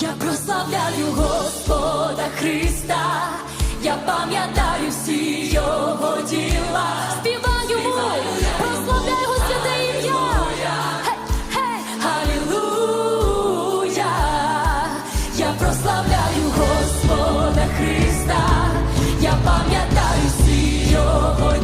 Я прославляю Господа Христа, я пам'ятаю всі його діла. Співаю, Співаю прославляю його святе ім'я. Алілуя, я прославляю Господа Христа, я пам'ятаю всі його діла.